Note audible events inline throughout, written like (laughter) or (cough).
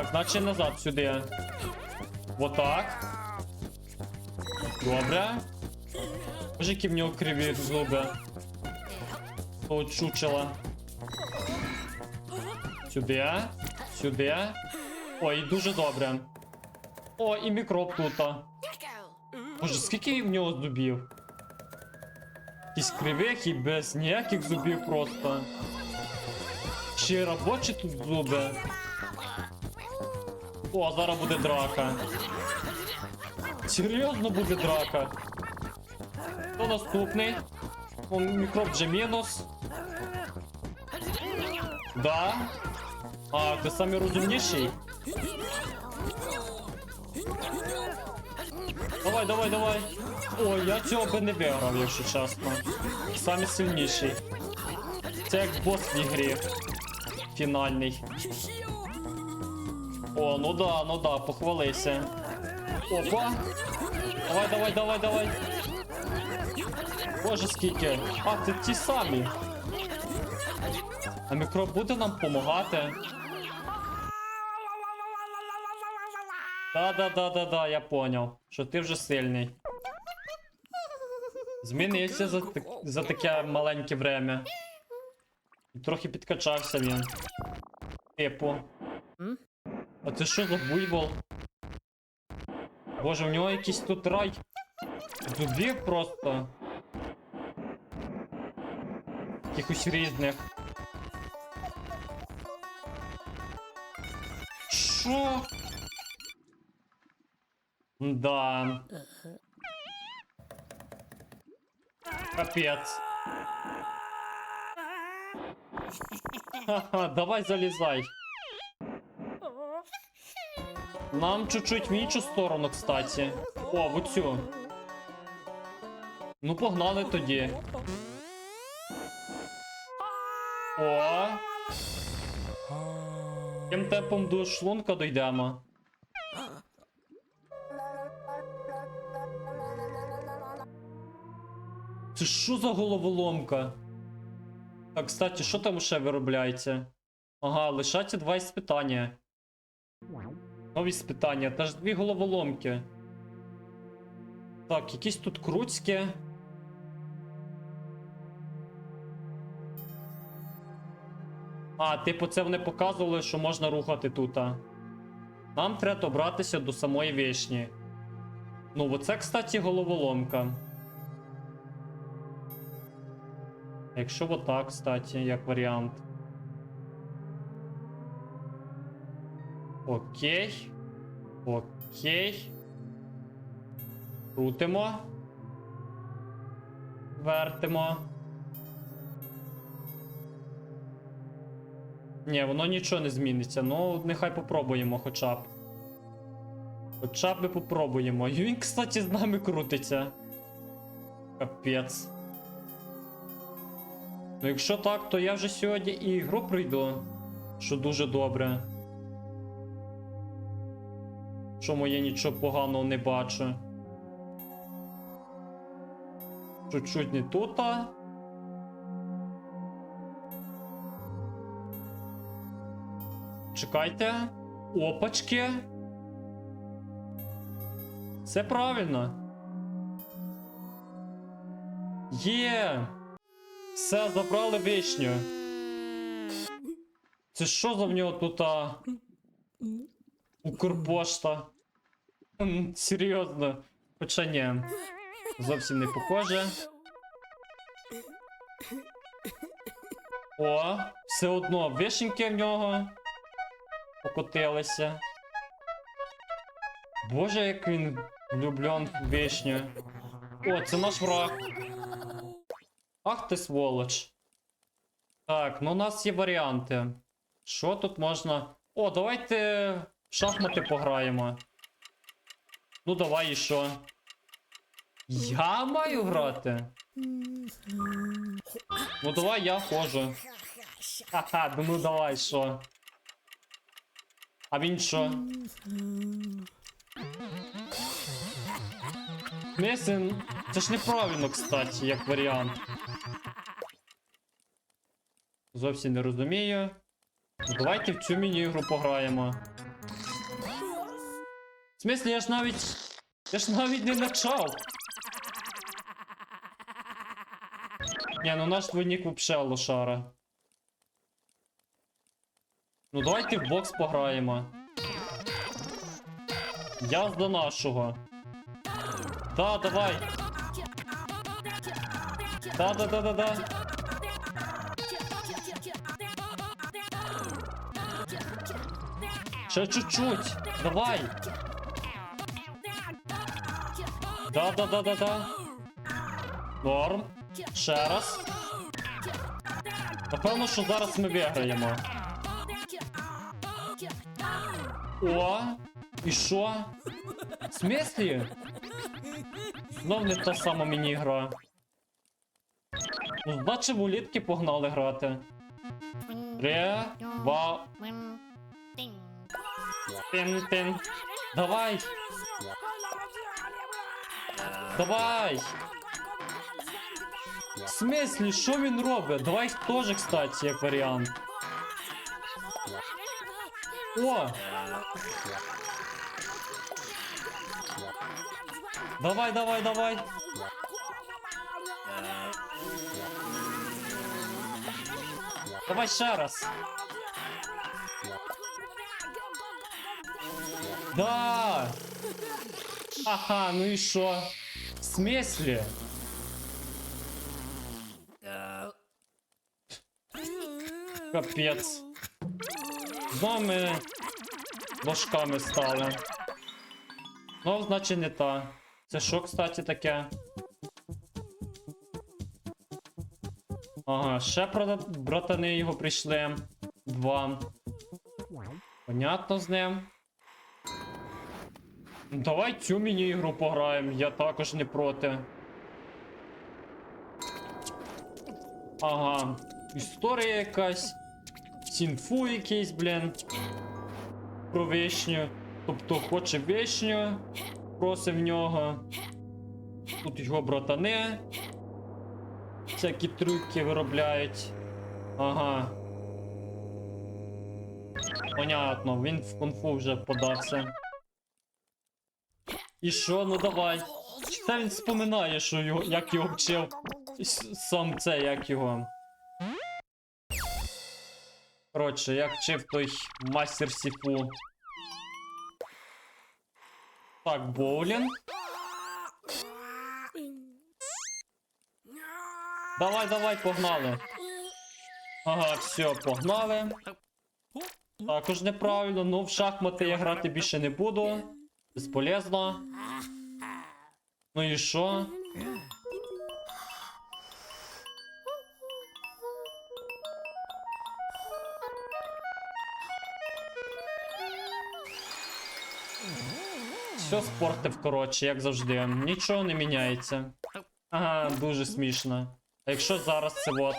Так, значить назад сюди. Вот так. Добре. Боже, які в нього криві зуби. Того чучела. Сюди. Сюди. Ой, дуже добре. О, і мікроб тут. Боже, скільки в нього зубів? Якісь кривих і без ніяких зубів просто. Чи робочі тут зуби? О, зараз буде драка. Серйозно буде драка. Хто наступний? О, мікроб вже мінус. Да. А, ти самий розумніший? Давай, давай, давай. О, я цього би не виграв, якщо чесно. Самий сильніший. Це як бос в ігрі. Фінальний. О, ну да, ну да, похвалися. Опа. Давай, давай, давай, давай. Боже, скільки. А, це ті самі. А мікроб буде нам допомагати? Да-да-да-да-да, я поняв, що ти вже сильний. Змінився за, за таке маленьке время. Трохи підкачався він. Типу. М? А це що за буйвол? Боже, в нього якийсь тут рай. Зубів просто. Якихось різних. Що? Да. Капець. Ха-ха, (laughs) давай залізай. Нам чуть-чуть в іншу сторону, кстати. О, в оцю. Ну, погнали тоді. О. Тим темпом до шлунка дійдемо. Це що за головоломка? Так, кстати, що там ще виробляється? Ага, лишаться два іспитання. Нові спитання, та ж дві головоломки. Так, якісь тут круцькі. А, типу, це вони показували, що можна рухати тут. Нам треба добратися до самої вишні. Ну, оце, кстати, головоломка. Якщо отак, кстати, як варіант. Окей. Окей. Крутимо. Вертимо. Ні, воно нічого не зміниться. Ну, нехай попробуємо хоча б. Хоча б попробуємо. І (laughs) він, кстати, з нами крутиться. Капець. Ну, якщо так, то я вже сьогодні і ігру пройду. Що дуже добре. Що моє нічого поганого не бачу. Чуть-чуть не тут. Чекайте. Опачки. Все правильно. Є. Все, забрали вишню. Це що за в нього тут. Укрпошта? Серйозно. Хоча ні. Зовсім не похоже. О, все одно вишеньки в нього покотилися. Боже, як він влюблен в вишню. О, це наш враг. Ах ти сволоч. Так, ну у нас є варіанти. Що тут можна. О, давайте шахмати пограємо. Ну, давай і що. Я маю грати? Ну давай я ходжу. Ха-ха, ну давай що. А він що? Месин. Це ж неправильно, кстати, як варіант. Зовсім не розумію. Ну, Давайте в цю міні-ігру пограємо. В смислі, я ж навіть. Я ж навіть не почав. Ні, ну наш двойник вообще лошара. Ну давайте в бокс пограємо. Я до нашого. Да, давай. Да, да, да, да, да. Ще чуть-чуть. Давай. Да, да, да, да, да. Норм. Ще раз. Напевно, що зараз ми виграємо. О, і що? В смислі? Знов не та сама міні-гра. Ну, значить, в улітки погнали грати. Ре, два, пін. Давай! Давай! В смислі, що він робить? Давай теж, кстати, як варіант. О! Давай, давай, давай. Давай ще раз. Да! Ага, ну і що? В смислі? Капець. Ми ложками стали. Ну, значить не та. Це що, кстати, таке? Ага, ще брата- братани його прийшли. Два. Понятно з ним. Давай цю міні-ігру пограємо, я також не проти. Ага, історія якась. Сінфу якийсь, блін. Про вишню. Тобто хоче вишню, просив нього. Тут його братани. Всякі трюки виробляють. Ага. Понятно, він в кунг-фу вже подався. І що, ну давай. Це він споминає, що його, як його вчив сам це, як його. Коротше, як вчив той мастер Сіфу. Так, боулінг. Давай, давай, погнали. Ага, все, погнали. Також неправильно, ну в шахмати я грати більше не буду. Безполезно. Ну і що? Все спортив, коротше, як завжди. Нічого не міняється. Ага, дуже смішно. А якщо зараз це вот.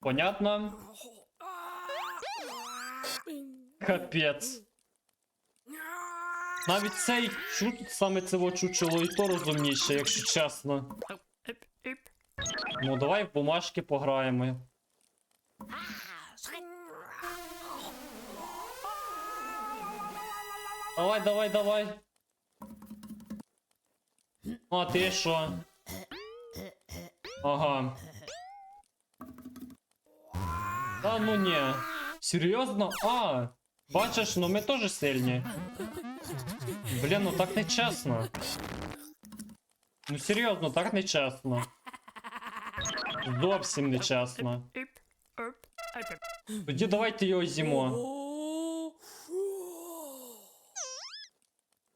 Понятно? Капець. Навіть цей чу... саме во чучело і то розумніше, якщо чесно. Ну, давай в бумажки пограємо. Давай, давай, давай. Ну, А ти що? Ага. Та ну ні. Серйозно? А, бачиш, ну ми теж сильні. Блін, ну так не чесно. Ну серйозно, так не чесно. Зовсім не чесно. Тоді давайте його з'їмо.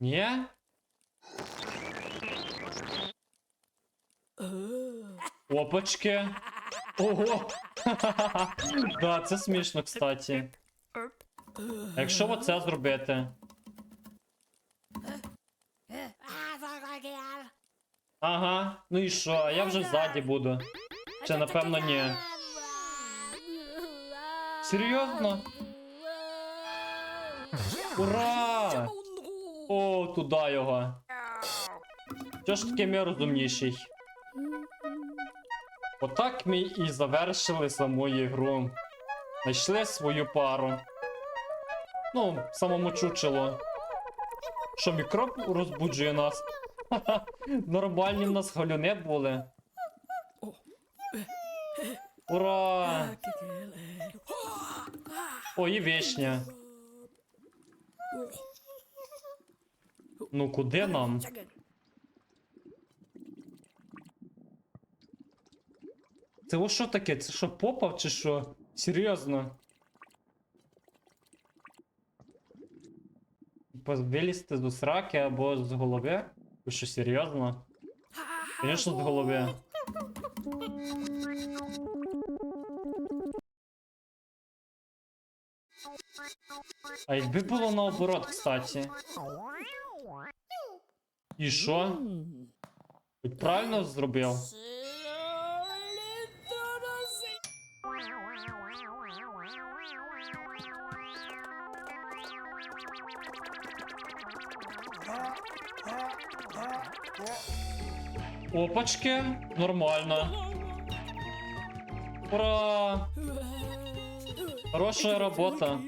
Ні? Опачки. Ого! (laughs) да, це смішно, кстати. А якщо оце зробити? Ага, ну і що? Я вже ззаді буду. Це напевно ні. Серйозно? Ура! О, туди його. Що ж таки ми розумніший? Отак ми і завершили саму ігру. Знайшли свою пару. Ну, самому чучело. Що, мікроб розбуджує нас? (laughs) Нормальні в нас галюни були. Ура! О, і вишня. Ну куди нам? Це ось що таке? Це що, попав чи що? Серйозно? Вилізти з сраки або з голови? Ви що, серйозно? Звісно, з голови. А якби було наоборот, кстати. І що? Хоч правильно зробив? Опачки, нормально. Ура! Хорошая работа.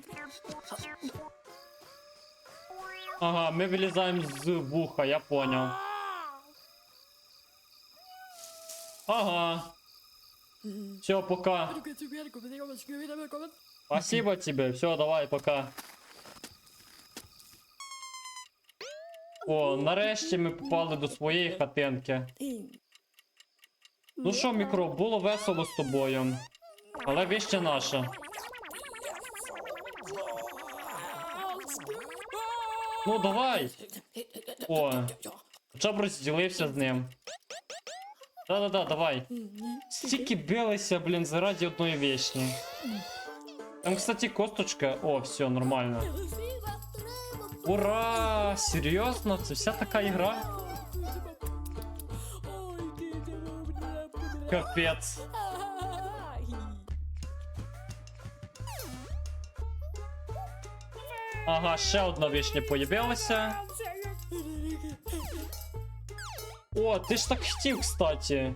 Ага, ми вилізаємо з вуха, я понял. Ага. Все, пока. Спасибо тебе. Все, давай, пока. О, нарешті ми попали до своєї хатинки. Ну що, мікро, було весело з тобою. Але вище наша. Ну давай. О, хоча б розділився з ним. Да-да-да, давай. Стільки билися, блін, заради одної вішні. Там, кстати, косточка. О, все, нормально. Ура! Серйозно? Це вся така ігра? Капець. Ага, ще одна вишня появилася. О, ти ж так хотів, кстати.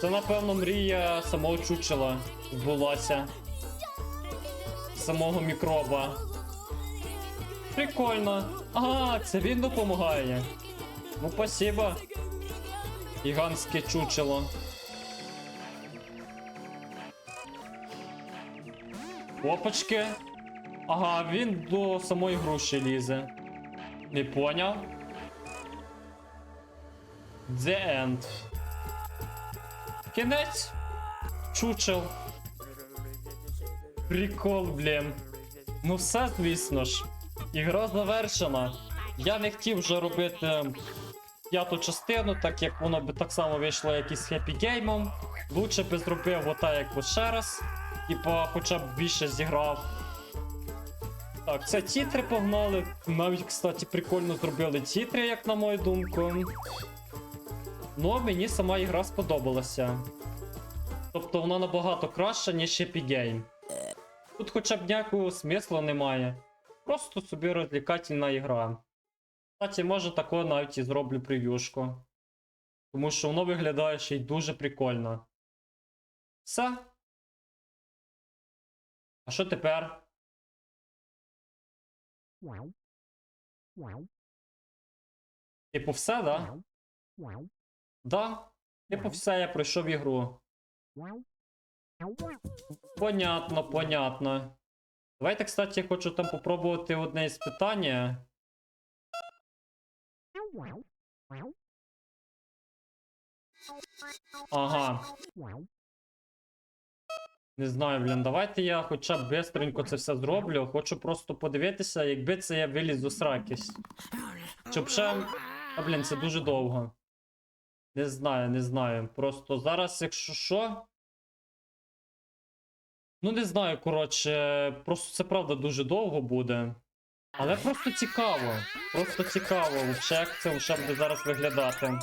Це, напевно, мрія самого чучела збулася. Самого мікроба. Прикольно. А, це він допомагає. Ну, спасибо. Гігантське чучело. Опачки. Ага, він до самої груші лізе. Не поняв. The end. Кінець. Чучел. Прикол, блін. Ну все, звісно ж. Ігра завершена. Я не хотів вже робити п'яту частину, так як воно би так само вийшло, як і з Happy Game. Лучше би зробив ота як ще раз. Типа, хоча б більше зіграв. Так, це тітри погнали. Навіть, кстати, прикольно зробили тітри, як на мою думку. Ну, мені сама ігра сподобалася. Тобто вона набагато краща, ніж Happy Game. Тут хоча б ніякого смисла немає. Просто собі розвлікательна ігра. Кстати, може такого навіть і зроблю прев'юшку. Тому що воно виглядає ще й дуже прикольно. Все. А що тепер? Типу, все, да? Да. Типу, все, я пройшов ігру. Понятно, понятно. Давайте, кстати, хочу там попробувати одне із питання. Ага. Не знаю, блін, давайте я хоча б бистренько це все зроблю. Хочу просто подивитися, якби це я виліз до сракись. Щоб ще. А, блін, це дуже довго. Не знаю, не знаю. Просто зараз, якщо що. Ну, не знаю, коротше, просто це правда дуже довго буде. Але просто цікаво. Просто цікаво, вообще, як це вже буде зараз виглядати.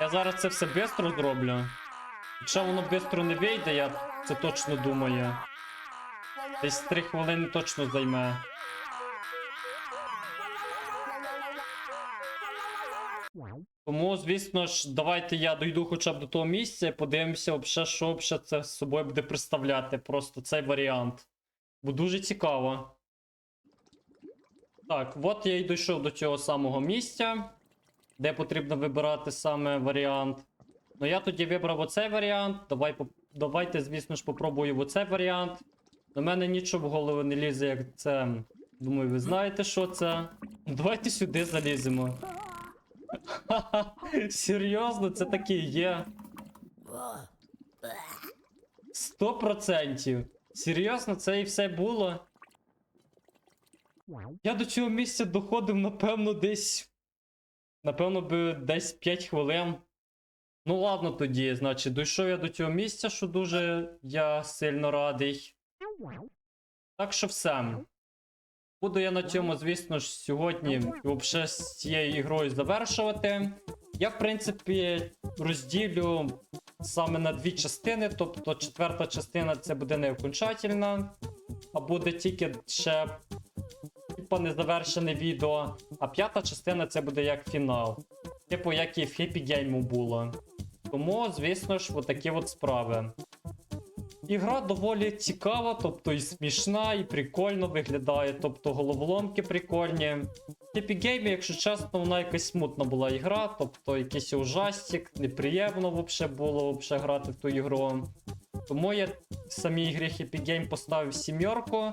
Я зараз це все швидко зроблю. Якщо воно швидко не вийде, я це точно думаю. Десь 3 хвилини точно займе. Тому, звісно ж, давайте я дойду хоча б до того місця і подивимося, вообще, що вообще це з собою буде представляти. Просто цей варіант. Бо дуже цікаво. Так, от я й дійшов до цього самого місця, де потрібно вибирати саме варіант. Ну я тоді вибрав оцей варіант. Давай, давайте, звісно ж, попробую оцей варіант. До мене нічого в голову не лізе, як це. Думаю, ви знаєте, що це. (laughs) Давайте сюди заліземо. (laughs) Серйозно, це таке є. Сто процентів. Серйозно, це і все було. Я до цього місця доходив, напевно, десь. Напевно, би десь 5 хвилин. Ну, ладно тоді, значить, дійшов я до цього місця, що дуже я сильно радий. Так що все. Буду я на цьому, звісно ж, сьогодні взагалі з цією ігрою завершувати. Я, в принципі, розділю саме на дві частини. Тобто, четверта частина це буде не окончательна, а буде тільки ще типа незавершене відео. А п'ята частина це буде як фінал. Типу, як і в Happy Game було. Тому, звісно ж, отакі от справи. Ігра доволі цікава, тобто і смішна, і прикольно виглядає, тобто головоломки прикольні. Happy Game, якщо чесно, вона якась смутна була ігра, тобто якийсь ужастик, неприємно вообще було вообще грати в ту ігру. Тому я самій ігрі Happy Game поставив сімерку,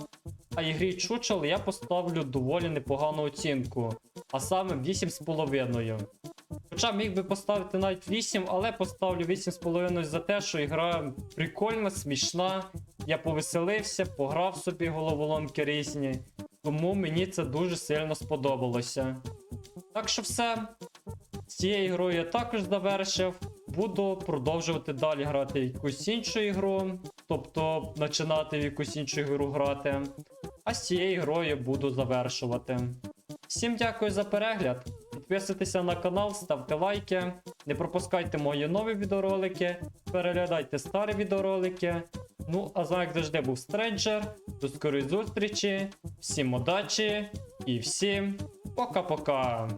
а ігрі Чучел я поставлю доволі непогану оцінку, а саме 8,5. Хоча міг би поставити навіть 8, але поставлю 8,5 за те, що ігра прикольна, смішна. Я повеселився, пограв собі головоломки різні. Тому мені це дуже сильно сподобалося. Так що все. З цією грою я також завершив. Буду продовжувати далі грати якусь іншу ігру, тобто починати в якусь іншу ігру грати. А з цією грою буду завершувати. Всім дякую за перегляд. Підписуйтеся на канал, ставте лайки, не пропускайте мої нові відеоролики, переглядайте старі відеоролики. Ну, а з вами як завжди був Стренджер. До скорої зустрічі, всім удачі і всім пока-пока.